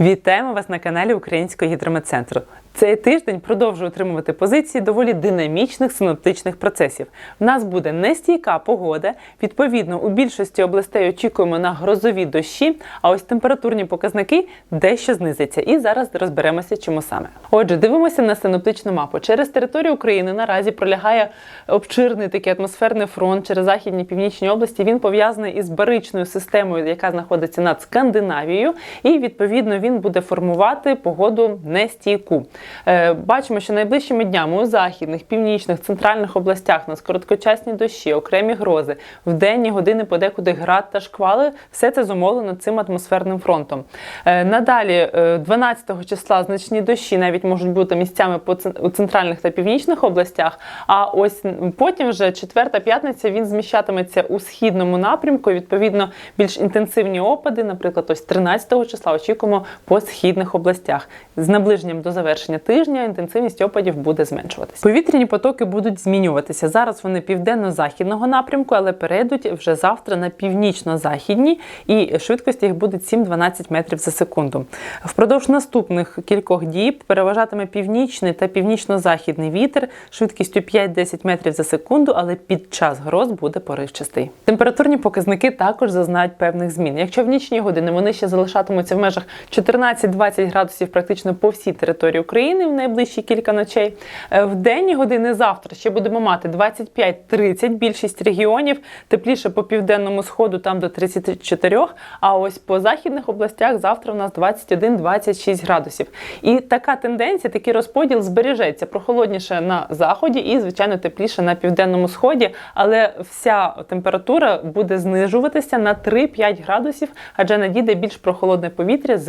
Вітаємо вас на каналі Українського гідрометцентру. Цей тиждень продовжує отримувати позиції доволі динамічних синоптичних процесів. В нас буде нестійка погода. Відповідно, у більшості областей очікуємо на грозові дощі, а ось температурні показники дещо знизяться. І зараз розберемося, чому саме. Отже, дивимося на синоптичну мапу. Через територію України наразі пролягає обширний такий атмосферний фронт через західні північні області. Він пов'язаний із баричною системою, яка знаходиться над Скандинавією, і відповідно він буде формувати погоду нестійку. Е, Бачимо, що найближчими днями у західних, північних, центральних областях у нас короткочасні дощі, окремі грози, в денні години подекуди град та шквали. Все це зумовлено цим атмосферним фронтом. Е, Надалі, е, 12 числа, значні дощі навіть можуть бути місцями у центральних та північних областях. А ось потім, вже четверта п'ятниця, він зміщатиметься у східному напрямку. Відповідно, більш інтенсивні опади, наприклад, ось 13 числа очікуємо по східних областях. З наближенням до завершення тижня інтенсивність опадів буде зменшуватися. Повітряні потоки будуть змінюватися. Зараз вони південно-західного напрямку, але перейдуть вже завтра на північно-західні, і швидкість їх буде 7-12 метрів за секунду. Впродовж наступних кількох діб переважатиме північний та північно-західний вітер швидкістю 5-10 метрів за секунду, але під час гроз буде поривчастий. Температурні показники також зазнають певних змін. Якщо в нічні години вони ще залишатимуться в межах 14-20 градусів практично по всій території України в найближчі кілька ночей. е, В денні години завтра ще будемо мати 25-30 більшість регіонів, тепліше по південному сходу, там до 34, а ось по західних областях завтра у нас 21-26 градусів. І така тенденція, такий розподіл збережеться прохолодніше на заході і, звичайно, тепліше на південному сході, але вся температура буде знижуватися на 3-5 градусів, адже надійде більш прохолодне повітря з